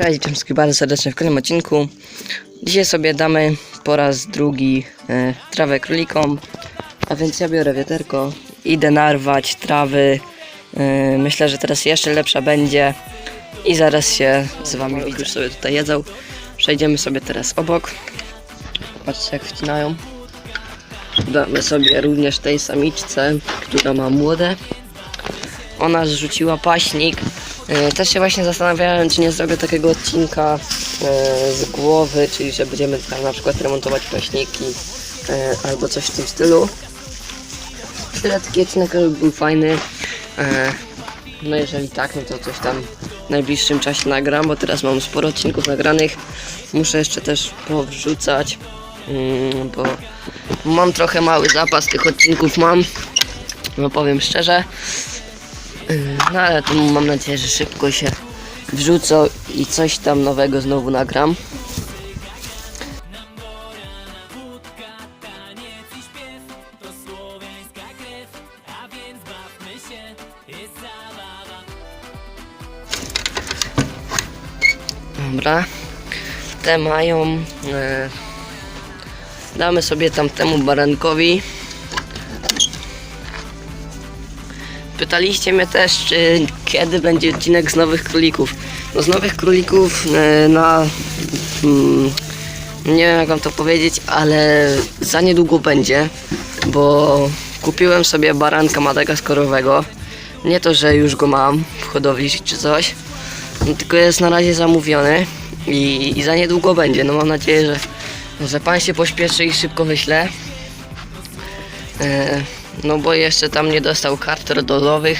Cześć, witam wszystkich bardzo serdecznie w kolejnym odcinku. Dzisiaj sobie damy po raz drugi e, trawę królikom, a więc ja biorę wiaterko, idę narwać trawy. E, myślę, że teraz jeszcze lepsza będzie i zaraz się z wami widzę. Już sobie tutaj jedzą. Przejdziemy sobie teraz obok. Patrzcie jak wcinają. Damy sobie również tej samiczce, która ma młode. Ona zrzuciła paśnik. E, Też się właśnie zastanawiałem, czy nie zrobię takiego odcinka e, z głowy, czyli że będziemy tam na przykład remontować paśniki e, albo coś w tym stylu. Tyle taki odcinek był fajny. No jeżeli tak, no to coś tam w najbliższym czasie nagram, bo teraz mam sporo odcinków nagranych. Muszę jeszcze też powrzucać, mm, bo mam trochę mały zapas tych odcinków mam. No powiem szczerze. No ale to mam nadzieję, że szybko się wrzucą i coś tam nowego znowu nagram. Dobra. Te mają. E, damy sobie tamtemu barankowi. Pytaliście mnie też, czy kiedy będzie odcinek z nowych królików. No z nowych królików e, na... Mm, nie wiem jak wam to powiedzieć, ale za niedługo będzie, bo kupiłem sobie baranka madagaskarowego. Nie to, że już go mam w hodowli czy coś, no, tylko jest na razie zamówiony i, i za niedługo będzie. No mam nadzieję, że, że pan się pośpieszy i szybko wyśle. E, no bo jeszcze tam nie dostał kart rodolowych,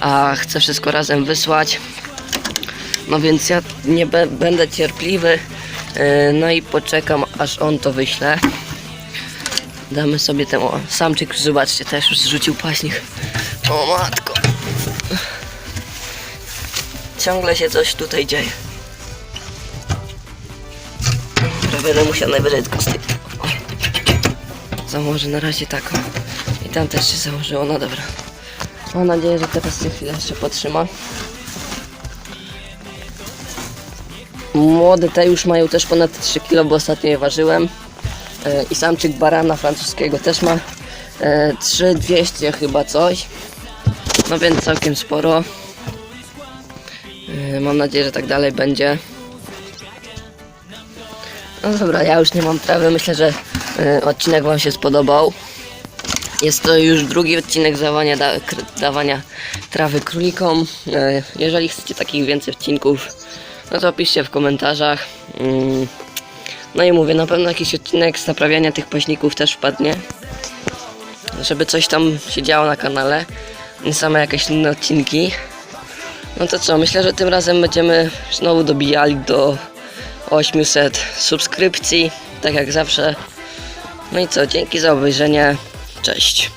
a chcę wszystko razem wysłać. No więc ja nie będę cierpliwy, e, no i poczekam aż on to wyśle. Damy sobie temu, o, samczyk zobaczcie też już zrzucił paśnik. O matko. Ciągle się coś tutaj dzieje. Dobra, będę musiał najwyżej tylko z tym. Założę na razie taką. I tam też się założyło, no dobra. Mam nadzieję, że teraz się chwilę jeszcze potrzyma. Młode te już mają też ponad 3 kg, bo ostatnio je ważyłem. E, I samczyk barana francuskiego też ma e, 3200 chyba coś. No więc całkiem sporo. E, Mam nadzieję, że tak dalej będzie. No dobra, ja już nie mam trawy. Myślę, że e, odcinek Wam się spodobał. Jest to już drugi odcinek dawania, da, dawania trawy królikom. E, Jeżeli chcecie takich więcej odcinków, no to piszcie w komentarzach. Mm. No i mówię, na pewno jakiś odcinek z naprawiania tych paśników też wpadnie. Żeby coś tam się działo na kanale. Nie same jakieś inne odcinki. No to co, myślę, że tym razem będziemy znowu dobijali do 800 subskrypcji, tak jak zawsze. No i co, dzięki za obejrzenie. Cześć.